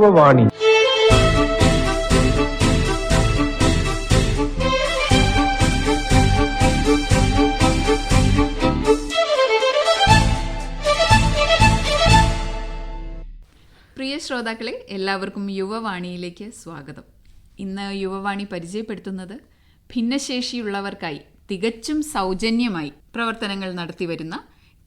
യുവവാണി പ്രിയ ശ്രോതാക്കളെ എല്ലാവർക്കും യുവവാണിയിലേക്ക് സ്വാഗതം. ഇന്ന് യുവവാണി പരിചയപ്പെടുത്തുന്നത് ഭിന്നശേഷിയുള്ളവർക്കായി തികച്ചും സൗജന്യമായി പ്രവർത്തനങ്ങൾ നടത്തിവരുന്ന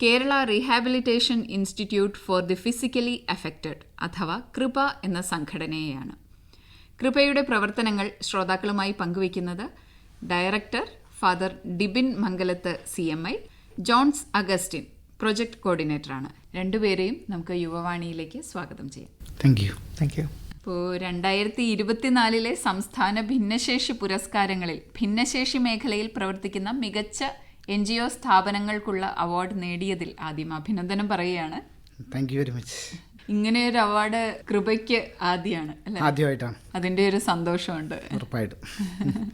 Kerala rehabilitation institute for the physically affected അഥവാ കൃപ എന്ന സംഘടനയെയാണ്. കൃപയുടെ പ്രവർത്തനങ്ങൾ ശ്രോതാക്കളുമായി പങ്കുവയ്ക്കുന്നത് director father Dibin Mangalath C M I Johns Augustine project കോർഡിനേറ്ററാണ്. രണ്ടുപേരെയും നമുക്ക് യുവവാണിയിലേക്ക് സ്വാഗതം ചെയ്യാം. താങ്ക് യു താങ്ക് യു ഇപ്പോൾ രണ്ടായിരത്തി ഇരുപത്തിനാലിലെ സംസ്ഥാന ഭിന്നശേഷി പുരസ്കാരങ്ങളിൽ ഭിന്നശേഷി മേഖലയിൽ പ്രവർത്തിക്കുന്ന മികച്ച എൻ ജി ഒ സ്ഥാപനങ്ങൾക്കുള്ള അവാർഡ് നേടിയതിൽ ആദ്യം അഭിനന്ദനം പറയുകയാണ്. താങ്ക് യു വെരി മച്ച് ഇങ്ങനെ ഒരു അവാർഡ് കൃപയ്ക്ക് ആദ്യമാണ് ആദ്യമായിട്ടാണ്. അതിന്റെ ഒരു സന്തോഷമുണ്ട്. ഉറപ്പായിട്ടും.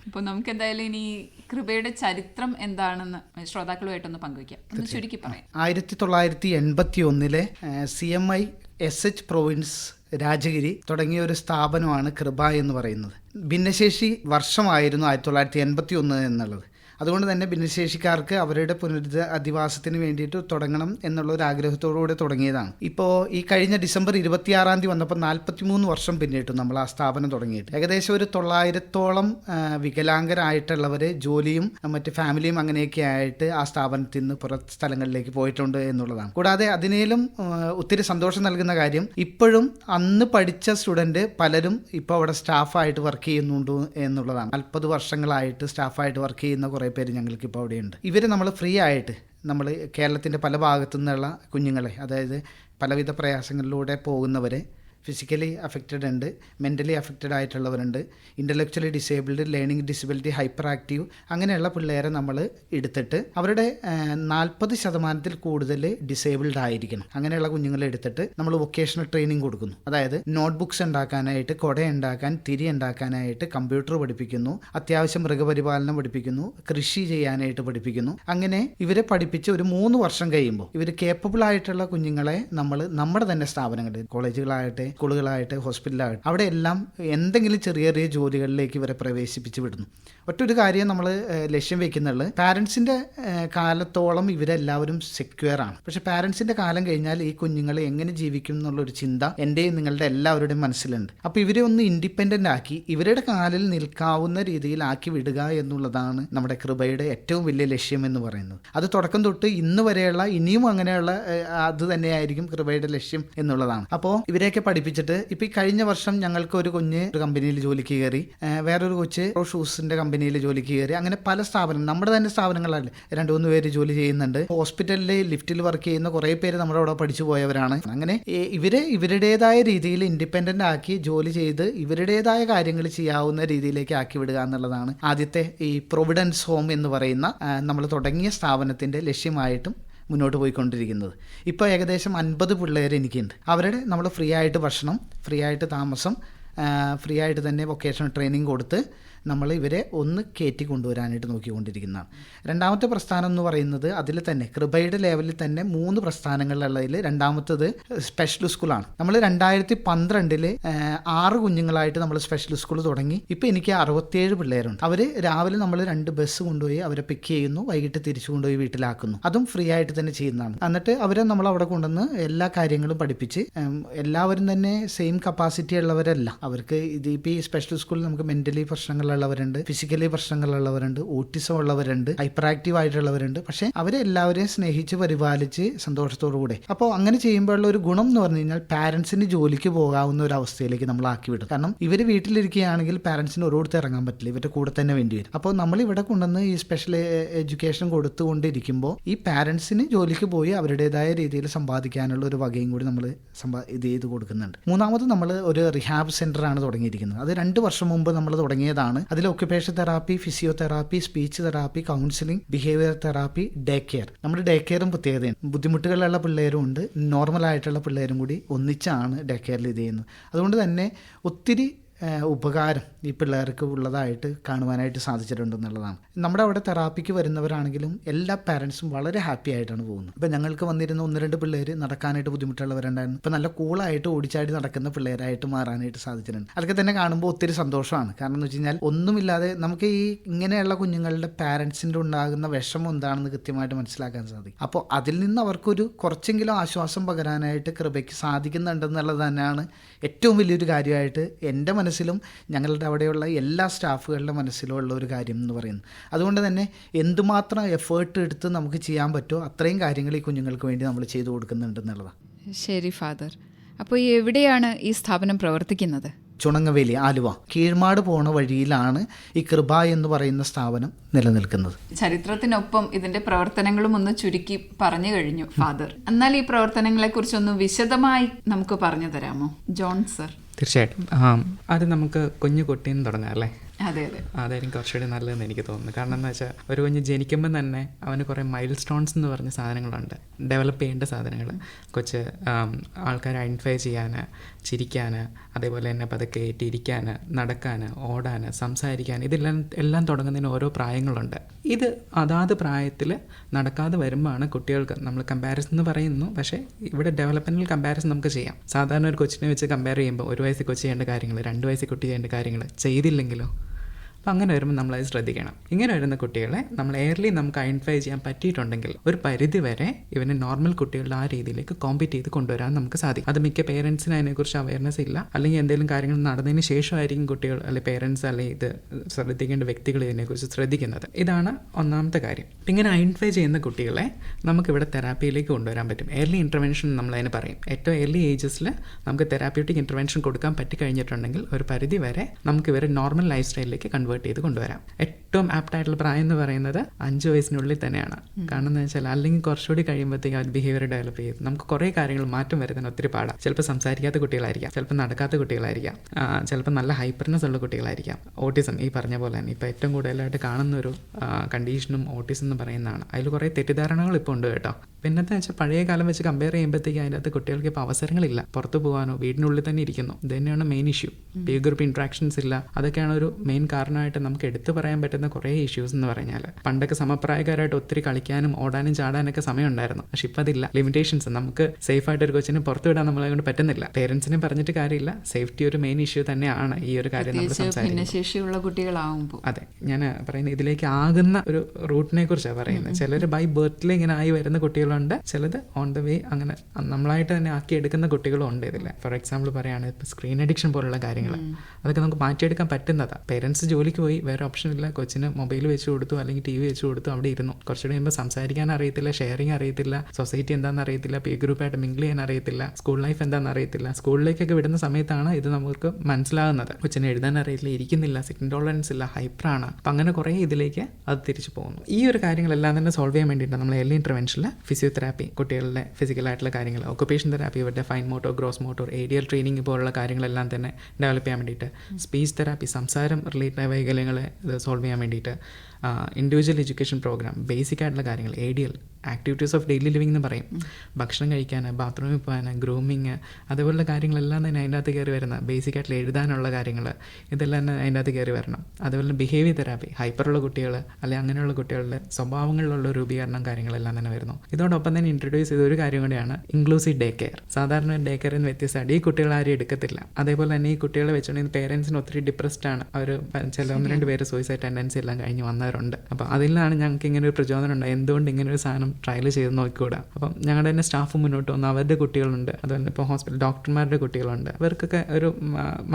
അപ്പോൾ നമുക്ക് എന്തായാലും ഇനി കൃപയുടെ ചരിത്രം എന്താണെന്ന് ശ്രോതാക്കളുമായിട്ടൊന്ന് പങ്കുവയ്ക്കാം. ഒന്ന് ചുരുക്കി പറയാം. ആയിരത്തി തൊള്ളായിരത്തി എൺപത്തി ഒന്നിലെ C M I S H province Rajagiri തുടങ്ങിയ ഒരു സ്ഥാപനമാണ് കൃപ എന്ന് പറയുന്നത്. ഭിന്നശേഷി വർഷമായിരുന്നു ആയിരത്തി തൊള്ളായിരത്തി എൺപത്തി ഒന്ന് എന്നുള്ളത്. അതുകൊണ്ട് തന്നെ ഭിന്നശേഷിക്കാർക്ക് അവരുടെ പുനരുദ്ധ അധിവാസത്തിന് വേണ്ടിയിട്ട് തുടങ്ങണം എന്നുള്ള ഒരു ആഗ്രഹത്തോടുകൂടെ തുടങ്ങിയതാണ്. ഇപ്പോൾ ഈ കഴിഞ്ഞ ഡിസംബർ ഇരുപത്തിയാറാം തീയതി വന്നപ്പോൾ നാൽപ്പത്തിമൂന്ന് വർഷം പിന്നിട്ടു നമ്മൾ ആ സ്ഥാപനം തുടങ്ങിയിട്ട്. ഏകദേശം ഒരു തൊള്ളായിരത്തോളം വികലാംഗരായിട്ടുള്ളവരെ ജോലിയും മറ്റ് ഫാമിലിയും അങ്ങനെയൊക്കെ ആയിട്ട് ആ സ്ഥാപനത്തിൽ നിന്ന് പുറ സ്ഥലങ്ങളിലേക്ക് പോയിട്ടുണ്ട് എന്നുള്ളതാണ്. കൂടാതെ അതിനേലും ഒത്തിരി സന്തോഷം നൽകുന്ന കാര്യം ഇപ്പോഴും അന്ന് പഠിച്ച സ്റ്റുഡന്റ് പലരും ഇപ്പോൾ അവിടെ സ്റ്റാഫായിട്ട് വർക്ക് ചെയ്യുന്നുണ്ട് എന്നുള്ളതാണ്. നാൽപ്പത് വർഷങ്ങളായിട്ട് സ്റ്റാഫായിട്ട് വർക്ക് ചെയ്യുന്ന കുറേ പേര് ഞങ്ങൾക്ക് ഇപ്പോൾ അവിടെയുണ്ട്. ഇവർ നമ്മൾ ഫ്രീ ആയിട്ട് നമ്മൾ കേരളത്തിന്റെ പല ഭാഗത്തു നിന്നുള്ള കുഞ്ഞുങ്ങളെ അതായത് പലവിധ പ്രയാസങ്ങളിലൂടെ പോകുന്നവരെ ഫിസിക്കലി അഫക്റ്റഡ് ഉണ്ട് mentally affected ആയിട്ടുള്ളവരുണ്ട് intellectually disabled learning disability hyper active അങ്ങനെയുള്ള പിള്ളേരെ നമ്മൾ എടുത്തിട്ട് അവരുടെ നാൽപ്പത് ശതമാനത്തിൽ കൂടുതൽ ഡിസേബിൾഡ് ആയിരിക്കണം. അങ്ങനെയുള്ള കുഞ്ഞുങ്ങളെ എടുത്തിട്ട് നമ്മൾ വൊക്കേഷണൽ ട്രെയിനിങ് കൊടുക്കുന്നു. അതായത് നോട്ട്ബുക്സ് ഉണ്ടാക്കാനായിട്ട് കുട ഉണ്ടാക്കാൻ തിരി ഉണ്ടാക്കാനായിട്ട് കമ്പ്യൂട്ടർ പഠിപ്പിക്കുന്നു അത്യാവശ്യം മൃഗപരിപാലനം പഠിപ്പിക്കുന്നു കൃഷി ചെയ്യാനായിട്ട് പഠിപ്പിക്കുന്നു. അങ്ങനെ ഇവരെ പഠിപ്പിച്ച് ഒരു മൂന്ന് വർഷം കഴിയുമ്പോൾ ഇവർ കേപ്പബിൾ ആയിട്ടുള്ള കുഞ്ഞുങ്ങളെ നമ്മൾ നമ്മുടെ തന്നെ സ്ഥാപനങ്ങളിൽ കോളേജുകളാകട്ടെ സ്കൂളുകളായിട്ട് ഹോസ്പിറ്റലാകട്ടെ അവിടെ എല്ലാം എന്തെങ്കിലും ചെറിയ ചെറിയ ജോലികളിലേക്ക് ഇവരെ പ്രവേശിപ്പിച്ച് വിടുന്നു. ഒറ്റൊരു കാര്യം നമ്മൾ ലക്ഷ്യം വെക്കുന്നുള്ളത് പാരൻസിന്റെ കാലത്തോളം ഇവരെല്ലാവരും സെക്യൂർ ആണ്. പക്ഷെ പാരൻസിന്റെ കാലം കഴിഞ്ഞാൽ ഈ കുഞ്ഞുങ്ങൾ എങ്ങനെ ജീവിക്കും എന്നുള്ളൊരു ചിന്ത എന്റെയും നിങ്ങളുടെ എല്ലാവരുടെയും മനസ്സിലുണ്ട്. അപ്പോൾ ഇവരെ ഒന്ന് ഇൻഡിപെൻഡന്റ് ആക്കി ഇവരുടെ കാലിൽ നിൽക്കാവുന്ന രീതിയിലാക്കി വിടുക എന്നുള്ളതാണ് നമ്മുടെ കൃപയുടെ ഏറ്റവും വലിയ ലക്ഷ്യം എന്ന് പറയുന്നത്. അത് തുടക്കം തൊട്ട് ഇന്ന് വരെയുള്ള ഇനിയും അങ്ങനെയുള്ള അത് തന്നെയായിരിക്കും കൃപയുടെ ലക്ഷ്യം എന്നുള്ളതാണ്. അപ്പോൾ ഇവരെയൊക്കെ പഠിപ്പിച്ചിട്ട് ഇപ്പം ഈ കഴിഞ്ഞ വർഷം ഞങ്ങൾക്ക് ഒരു കുഞ്ഞ് ഒരു കമ്പനിയിൽ ജോലിക്ക് കയറി വേറൊരു കൊച്ച് ഷൂസിന്റെ കമ്പനിയിൽ ജോലിക്ക് കയറി. അങ്ങനെ പല സ്ഥാപനം നമ്മുടെ തന്നെ സ്ഥാപനങ്ങളല്ലേ രണ്ട് മൂന്ന് പേര് ജോലി ചെയ്യുന്നുണ്ട്. ഹോസ്പിറ്റലിൽ ലിഫ്റ്റിൽ വർക്ക് ചെയ്യുന്ന കുറേ പേര് നമ്മുടെ അവിടെ പഠിച്ചു പോയവരാണ്. അങ്ങനെ ഇവരെ ഇവരുടേതായ രീതിയിൽ ഇൻഡിപെൻഡന്റ് ആക്കി ജോലി ചെയ്ത് ഇവരുടേതായ കാര്യങ്ങൾ ചെയ്യാവുന്ന രീതിയിലേക്ക് ആക്കി വിടുക എന്നുള്ളതാണ് ആദ്യത്തെ ഈ പ്രൊവിഡൻസ് ഹോം എന്ന് പറയുന്ന നമ്മൾ തുടങ്ങിയ സ്ഥാപനത്തിന്റെ ലക്ഷ്യമായിട്ടും മുന്നോട്ട് പോയിക്കൊണ്ടിരിക്കുന്നത്. ഇപ്പോൾ ഏകദേശം അൻപത് പിള്ളേർ എനിക്കുണ്ട്. അവരുടെ നമ്മൾ ഫ്രീ ആയിട്ട് ഭക്ഷണം ഫ്രീ ആയിട്ട് താമസം ഫ്രീ ആയിട്ട് തന്നെ വൊക്കേഷണൽ ട്രെയിനിങ് കൊടുത്ത് നമ്മൾ ഇവരെ ഒന്ന് കയറ്റി കൊണ്ടുവരാനായിട്ട് നോക്കിക്കൊണ്ടിരിക്കുന്നതാണ്. രണ്ടാമത്തെ പ്രസ്ഥാനം എന്ന് പറയുന്നത് അതിൽ തന്നെ കൃപയുടെ ലെവലിൽ തന്നെ മൂന്ന് പ്രസ്ഥാനങ്ങളിലുള്ളതിൽ രണ്ടാമത്തത് സ്പെഷ്യൽ സ്കൂളാണ് നമ്മൾ രണ്ടായിരത്തി പന്ത്രണ്ടിൽ ആറ് കുഞ്ഞുങ്ങളായിട്ട് നമ്മൾ സ്പെഷ്യൽ സ്കൂൾ തുടങ്ങി. ഇപ്പോൾ എനിക്ക് അറുപത്തിയേഴ് പിള്ളേരുണ്ട്. അവർ രാവിലെ നമ്മൾ രണ്ട് ബസ് കൊണ്ടുപോയി അവരെ പിക്ക് ചെയ്യുന്നു വൈകിട്ട് തിരിച്ചു കൊണ്ടുപോയി വീട്ടിലാക്കുന്നു. അതും ഫ്രീ ആയിട്ട് തന്നെ ചെയ്യുന്നതാണ്. എന്നിട്ട് അവരെ നമ്മൾ അവിടെ കൊണ്ടുവന്ന് എല്ലാ കാര്യങ്ങളും പഠിപ്പിച്ച് എല്ലാവരും തന്നെ സെയിം കപ്പാസിറ്റി ഉള്ളവരല്ല. അവർക്ക് ഇത് ഇപ്പോൾ ഈ സ്പെഷ്യൽ സ്കൂളിൽ നമുക്ക് മെന്റലി പ്രശ്നങ്ങളുള്ളവരുണ്ട് ഫിസിക്കലി പ്രശ്നങ്ങളുള്ളവരുണ്ട് ഓട്ടിസം ഉള്ളവരുണ്ട് ഹൈപ്പർ ആക്റ്റീവ് ആയിട്ടുള്ളവരുണ്ട്. പക്ഷെ അവരെ എല്ലാവരെയും സ്നേഹിച്ച് പരിപാലിച്ച് സന്തോഷത്തോടു കൂടെ അപ്പോൾ അങ്ങനെ ചെയ്യുമ്പോഴുള്ള ഒരു ഗുണം എന്ന് പറഞ്ഞു കഴിഞ്ഞാൽ പാരന്റ്സിന് ജോലിക്ക് പോകാവുന്ന ഒരു അവസ്ഥയിലേക്ക് നമ്മൾ ആക്കി വിടും കാരണം ഇവർ വീട്ടിലിരിക്കുകയാണെങ്കിൽ പാരന്റ്സിന് ഒരിടത്ത് ഇറങ്ങാൻ പറ്റില്ല. ഇവരുടെ കൂടെ തന്നെ വേണ്ടി വരും. അപ്പോൾ നമ്മൾ ഇവിടെ കൊണ്ടുവന്ന് ഈ സ്പെഷ്യൽ എഡ്യൂക്കേഷൻ കൊടുത്തുകൊണ്ടിരിക്കുമ്പോൾ ഈ പാരന്റ്സിന് ജോലിക്ക് പോയി അവരുടേതായ രീതിയിൽ സമ്പാദിക്കാനുള്ള ഒരു വകയും കൂടി നമ്മൾ ഇത് ചെയ്ത് കൊടുക്കുന്നുണ്ട്. മൂന്നാമത് നമ്മൾ ഒരു റിഹാബ് ആണ് തുടങ്ങിയിരിക്കുന്നത്. അത് രണ്ട് വർഷം മുമ്പ് നമ്മൾ തുടങ്ങിയതാണ്. അതിൽ occupation therapy physiotherapy speech therapy counselling behaviour therapy day care നമ്മുടെ ഡേ കെയറും പ്രത്യേകതയാണ്. ബുദ്ധിമുട്ടുകളുള്ള പിള്ളേരും ഉണ്ട്. നോർമൽ ആയിട്ടുള്ള പിള്ളേരും കൂടി ഒന്നിച്ചാണ് ഡേ കെയറിൽ ഇത് ചെയ്യുന്നത്. അതുകൊണ്ട് തന്നെ ഒത്തിരി ഉപകാരം ഈ പിള്ളേർക്ക് ഉള്ളതായിട്ട് കാണുവാനായിട്ട് സാധിച്ചിട്ടുണ്ട് എന്നുള്ളതാണ് നമ്മുടെ അവിടെ തെറാപ്പിക്ക് വരുന്നവരാണെങ്കിലും എല്ലാ പാരൻസും വളരെ ഹാപ്പി ആയിട്ടാണ് പോകുന്നത്. ഇപ്പം ഞങ്ങൾക്ക് വന്നിരുന്ന ഒന്ന് രണ്ട് പിള്ളേർ നടക്കാനായിട്ട് ബുദ്ധിമുട്ടുള്ളവരുണ്ടായിരുന്നു. ഇപ്പം നല്ല കൂളായിട്ട് ഓടിച്ചാടി നടക്കുന്ന പിള്ളേരായിട്ട് മാറാനായിട്ട് സാധിച്ചിട്ടുണ്ട്. അതൊക്കെ തന്നെ കാണുമ്പോൾ ഒത്തിരി സന്തോഷമാണ്. കാരണം എന്ന് വെച്ച് കഴിഞ്ഞാൽ ഒന്നുമില്ലാതെ നമുക്ക് ഈ ഇങ്ങനെയുള്ള കുഞ്ഞുങ്ങളുടെ പാരൻസിന്റെ ഉണ്ടാകുന്ന വിഷമം എന്താണെന്ന് കൃത്യമായിട്ട് മനസ്സിലാക്കാൻ സാധിക്കും. അപ്പോൾ അതിൽ നിന്ന് അവർക്കൊരു കുറച്ചെങ്കിലും ആശ്വാസം പകരാനായിട്ട് കൃപയ്ക്ക് സാധിക്കുന്നുണ്ടെന്നുള്ളത് തന്നെയാണ് ഏറ്റവും വലിയൊരു കാര്യമായിട്ട് എന്റെ മനസ്സിലും ഞങ്ങളുടെ അവിടെയുള്ള എല്ലാ സ്റ്റാഫുകളുടെ മനസ്സിലും ഉള്ള ഒരു കാര്യം എന്ന് പറയുന്നത് അതുകൊണ്ട് തന്നെ എന്തുമാത്രം എഫേർട്ട് എടുത്ത് നമുക്ക് ചെയ്യാൻ പറ്റുമോ അത്രയും കാര്യങ്ങൾ ഈ കുഞ്ഞുങ്ങൾക്ക് വേണ്ടി നമ്മൾ ചെയ്തു കൊടുക്കുന്നുണ്ടെന്നുള്ളതാണ് ശരി ഫാദർ അപ്പോൾ എവിടെയാണ് ഈ സ്ഥാപനം പ്രവർത്തിക്കുന്നത്? ചുണങ്ങവേലി ആലുവ കീഴ്മാട് പോണ വഴിയിലാണ് ഈ കൃപ എന്ന് പറയുന്ന സ്ഥാപനം നിലനിൽക്കുന്നത്. ചരിത്രത്തിനൊപ്പം ഇതിന്റെ പ്രവർത്തനങ്ങളും ഒന്ന് ചുരുക്കി പറഞ്ഞു കഴിഞ്ഞു ഫാദർ. എന്നാൽ ഈ പ്രവർത്തനങ്ങളെ കുറിച്ചൊന്ന് വിശദമായി നമുക്ക് പറഞ്ഞു തരാമോ? John sir. തീർച്ചയായിട്ടും. ആ അത് നമുക്ക് കുഞ്ഞു കുട്ടിയിൽ നിന്ന് തുടങ്ങാം അല്ലേ? അതായിരിക്കും കുറച്ചുകൂടി നല്ലതെന്ന് എനിക്ക് തോന്നുന്നു. കാരണം എന്ന് വെച്ചാൽ ഒരു കുഞ്ഞ് ജനിക്കുമ്പോൾ തന്നെ അവന് കുറേ മൈൽ സ്റ്റോൺസ് എന്ന് പറഞ്ഞ സാധനങ്ങളുണ്ട്. ഡെവലപ്പ് ചെയ്യേണ്ട സാധനങ്ങൾ കൊച്ച് ആൾക്കാരെ ഐഡന്റിഫൈ ചെയ്യാൻ ചിരിക്കാൻ അതേപോലെ തന്നെ പതുക്കെ ഏറ്റിരിക്കാൻ നടക്കാൻ ഓടാൻ സംസാരിക്കാൻ ഇതെല്ലാം എല്ലാം തുടങ്ങുന്നതിന് ഓരോ പ്രായങ്ങളുണ്ട്. ഇത് അതാത് പ്രായത്തിൽ നടക്കാതെ വരുമ്പോഴാണ് കുട്ടികൾക്ക് നമ്മൾ കമ്പാരിസൺ എന്ന് പറയുന്നു. പക്ഷേ ഇവിടെ ഡെവലപ്മെന്റൽ കമ്പാരിസൺ നമുക്ക് ചെയ്യാം. സാധാരണ ഒരു കൊച്ചിനെ വെച്ച് കമ്പയർ ചെയ്യുമ്പോൾ ഒരു വയസ്സിൽ കൊച്ചു ചെയ്യേണ്ട കാര്യങ്ങൾ രണ്ട് വയസ്സിൽ കുട്ടി ചെയ്യേണ്ട കാര്യങ്ങൾ ചെയ്തില്ലെങ്കിലോ അപ്പോൾ അങ്ങനെ വരുമ്പോൾ നമ്മളത് ശ്രദ്ധിക്കണം. ഇങ്ങനെ വരുന്ന കുട്ടികളെ നമ്മൾ എയർലി നമുക്ക് ഐഡന്റിഫൈ ചെയ്യാൻ പറ്റിയിട്ടുണ്ടെങ്കിൽ ഒരു പരിധി വരെ ഇവനെ നോർമൽ കുട്ടികളുടെ ആ രീതിയിലേക്ക് കോമ്പീറ്റ് ചെയ്ത് കൊണ്ടുവരാൻ നമുക്ക് സാധിക്കും. അത് മിക്ക പേരൻസിന് അതിനെക്കുറിച്ച് അവയർനെസ് ഇല്ല. അല്ലെങ്കിൽ എന്തെങ്കിലും കാര്യങ്ങൾ നടന്നതിന് ശേഷമായിരിക്കും കുട്ടികൾ അല്ലെങ്കിൽ പേരൻസ് അല്ലെങ്കിൽ ഇത് ശ്രദ്ധിക്കേണ്ട വ്യക്തികൾ ഇതിനെക്കുറിച്ച് ശ്രദ്ധിക്കുന്നത്. ഇതാണ് ഒന്നാമത്തെ കാര്യം. ഇങ്ങനെ ഐഡന്റിഫൈ ചെയ്യുന്ന കുട്ടികളെ നമുക്കിവിടെ തെറാപ്പിയിലേക്ക് കൊണ്ടുവരാൻ പറ്റും. എയർലി ഇന്റർവെൻഷൻ നമ്മളതിന് പറയും. ഏറ്റവും എയർലി ഏജസിൽ നമുക്ക് തെറാപ്യൂട്ടിക് ഇന്റർവെൻഷൻ കൊടുക്കാൻ പറ്റിക്കഴിഞ്ഞിട്ടുണ്ടെങ്കിൽ ഒരു പരിധി വരെ നമുക്ക് ഇവരെ നോർമൽ ലൈഫ് സ്റ്റൈലിലേക്ക് കൺവേർട്ട് ചെയ്ത് കൊണ്ടുവരാം. ഏറ്റവും ആപ്റ്റായിട്ടുള്ള പ്രായം എന്ന് പറയുന്നത് അഞ്ച് വയസ്സിനുള്ളിൽ തന്നെയാണ്. കാരണം എന്ന് വെച്ചാൽ അല്ലെങ്കിൽ കുറച്ചുകൂടി കഴിയുമ്പോഴത്തേക്ക് അത് ബിഹേവിയർ ഡെവലപ്പ് ചെയ്യും. നമുക്ക് കുറേ കാര്യങ്ങൾ മാറ്റം വരുന്നതിന് ഒത്തിരി പാടാം. ചിലപ്പോൾ സംസാരിക്കാത്ത കുട്ടികളായിരിക്കാം. ചിലപ്പോൾ നടക്കാത്ത കുട്ടികളായിരിക്കാം. ചിലപ്പോൾ നല്ല ഹൈപ്പർനെസ് ഉള്ള കുട്ടികളായിരിക്കാം. ഓട്ടിസം ഈ പറഞ്ഞ പോലെ തന്നെ. ഇപ്പോൾ ഏറ്റവും കൂടുതലായിട്ട് കാണുന്ന ഒരു കണ്ടീഷനും ഓട്ടിസം എന്ന് പറയുന്നതാണ്. അതിൽ കുറേ തെറ്റിദ്ധാരണകൾ ഇപ്പോൾ ഉണ്ട് കേട്ടോ. പിന്നത്തെ വെച്ചാൽ പഴയ കാലം വെച്ച് കമ്പയർ ചെയ്യുമ്പോഴത്തേക്ക് അതിന്റെ അകത്ത് കുട്ടികൾക്ക് ഇപ്പോൾ അവസരങ്ങളില്ല. പുറത്തു പോകാനോ വീടിനുള്ളിൽ തന്നെ ഇരിക്കുന്നു. ഇത് തന്നെയാണ് main issue peer group interactions ഇല്ല. അതൊക്കെയാണ് ഒരു മെയിൻ കാരണമായിട്ട് നമുക്ക് എടുത്തു പറയാൻ പറ്റുന്ന കുറേ ഇഷ്യൂസ് എന്ന് പറഞ്ഞാൽ പണ്ടൊക്കെ സമപ്രായക്കാരായിട്ട് ഒത്തിരി കളിക്കാനും ഓടാനും ചാടാനൊക്കെ സമയമുണ്ടായിരുന്നു. പക്ഷെ ഇപ്പം അതില്ല. ലിമിറ്റേഷൻസ് നമുക്ക് സേഫ് ആയിട്ട് ഒരു കൊച്ചിനെ പുറത്തു വിടാൻ നമ്മളെ കൊണ്ട് പറ്റുന്നില്ല. പേരൻസിനെ പറഞ്ഞിട്ട് കാര്യമില്ല. സേഫ്റ്റി ഒരു മെയിൻ ഇഷ്യൂ തന്നെയാണ് ഈ ഒരു കാര്യം നമ്മൾ സംസാരിക്കുന്നത്. കുട്ടികളാവുമ്പോൾ. അതെ. ഞാൻ പറയുന്നത് ഇതിലേക്ക് ആകുന്ന ഒരു റൂട്ടിനെ കുറിച്ചാണ് പറയുന്നത്. ചിലർ ബൈ ബർത്തിൽ ഇങ്ങനെ ആയി വരുന്ന കുട്ടികളുണ്ട്. ചിലത് ഓൺ ദ വേ അങ്ങനെ നമ്മളായിട്ട് തന്നെ ആക്കി എടുക്കുന്ന കുട്ടികളും ഉണ്ട് ഇതിൽ ഫോർ എക്സാമ്പിൾ പറയുകയാണെങ്കിൽ സ്ക്രീൻ അഡിക്ഷൻ പോലുള്ള കാര്യങ്ങൾ അതൊക്കെ നമുക്ക് മാറ്റിയെടുക്കാൻ പറ്റുന്നതാണ് പേരൻസ് ജോലിക്ക് പോയി വേറെ ഓപ്ഷൻ ഇല്ല. കൊച്ചിന് മൊബൈൽ വെച്ച് കൊടുത്തു അല്ലെങ്കിൽ ടി വി വെച്ച് കൊടുത്തു അവിടെ ഇരുന്നു. കുറച്ചുകൂടി കഴിയുമ്പോൾ സംസാരിക്കാൻ അറിയത്തില്ല ഷെയറിങ് അറിയത്തില്ല സൊസൈറ്റി എന്താണെന്ന് അറിയത്തില്ല പേ ഗ്രൂപ്പായിട്ട് മിങ്കിൾ ചെയ്യാൻ അറിയത്തില്ല സ്കൂൾ ലൈഫ് എന്താണെന്ന് അറിയത്തില്ല. സ്കൂളിലേക്കൊക്കെ വിടുന്ന സമയത്താണ് ഇത് നമുക്ക് മനസ്സിലാകുന്നത്. കൊച്ചിന് എഴുതാൻ അറിയില്ല ഇരിക്കുന്നില്ല സിഗ്നൽ ടോളറൻസ് ഇല്ല ഹൈപ്പറാണ് അപ്പം അങ്ങനെ കുറേ ഇതിലേക്ക് അത് തിരിച്ചു പോകുന്നു. ഈ ഒരു കാര്യങ്ങളെല്ലാം തന്നെ സോൾവ് ചെയ്യാൻ വേണ്ടിയിട്ടാണ് നമ്മൾ എല്ലാ ഇന്റർവെൻഷനിൽ ഫിസിയോതെറാപ്പി കുട്ടികളുടെ ഫിസിക്കലായിട്ടുള്ള കാര്യങ്ങൾ ഒക്കുപേഷൻ തെറാപ്പി ഇവരുടെ fine motor gross motor aerial training പോലുള്ള കാര്യങ്ങളെല്ലാം തന്നെ ഡെവലപ്പ് ചെയ്യാൻ വേണ്ടിയിട്ട്. സ്പീച്ച് തെറാപ്പി സംസാരം റിലേറ്റഡ് വൈകല്യങ്ങളെ ഇത് സോൾവ് ചെയ്യാൻ വേണ്ടിയിട്ട്. ഇൻഡിവിജ്വൽ എഡ്യൂക്കേഷൻ പ്രോഗ്രാം ബേസിക് ആയിട്ടുള്ള കാര്യങ്ങൾ A D L activities of daily living എന്ന് പറയും. ഭക്ഷണം കഴിക്കാൻ ബാത്റൂമിൽ പോകാൻ ഗ്രൂമിങ് അതുപോലുള്ള കാര്യങ്ങളെല്ലാം തന്നെ അതിന്റെ അകത്ത് കയറി വരുന്ന ബേസിക് ആയിട്ടുള്ള എഴുതാനുള്ള കാര്യങ്ങൾ ഇതെല്ലാം തന്നെ അതിന്റെ അകത്ത് കയറി വരണം. അതുപോലെ ബിഹേവിയർ തെറാപ്പി ഹൈപ്പറുള്ള കുട്ടികൾ അല്ലെങ്കിൽ അങ്ങനെയുള്ള കുട്ടികളുടെ സ്വഭാവങ്ങളിലുള്ള രൂപീകരണം കാര്യങ്ങളെല്ലാം തന്നെ വരുന്നു. ഇതോടൊപ്പം തന്നെ ഇൻട്രൊഡ്യൂസ് ചെയ്ത ഒരു കാര്യം കൂടിയാണ് ഇൻക്ലൂസീവ് ഡേ കെയർ സാധാരണ ഡേ കെയറിൽ എന്ന് വ്യത്യസ്തമായിട്ട് ഈ കുട്ടികൾ ആരും എടുക്കത്തില്ല. അതേപോലെ തന്നെ ഈ കുട്ടികളെ വെച്ചുകൊണ്ടെങ്കിൽ പേരൻസിന് ഒത്തിരി ഡിപ്രസ്ഡ് ആണ്. അവർ ചില ഒന്ന് രണ്ട് പേര് സൂയിസൈഡ് ടെൻഡൻസി എല്ലാം കഴിഞ്ഞ് വന്നവരുണ്ട് അപ്പോൾ അതിലാണ് ഞങ്ങൾക്ക് ഇങ്ങനെ ഒരു പ്രചോദനം ഉണ്ട് എന്തുകൊണ്ട് ഇങ്ങനെ ഒരു സാധനം ട്രയൽ ചെയ്ത് നോക്കിക്കൂടാ? അപ്പം ഞങ്ങളുടെ തന്നെ സ്റ്റാഫ് മുന്നോട്ട് വന്ന്. അവരുടെ കുട്ടികളുണ്ട്. അതുപോലെ ഇപ്പോൾ ഹോസ്പിറ്റൽ ഡോക്ടർമാരുടെ കുട്ടികളുണ്ട്. അവർക്കൊക്കെ ഒരു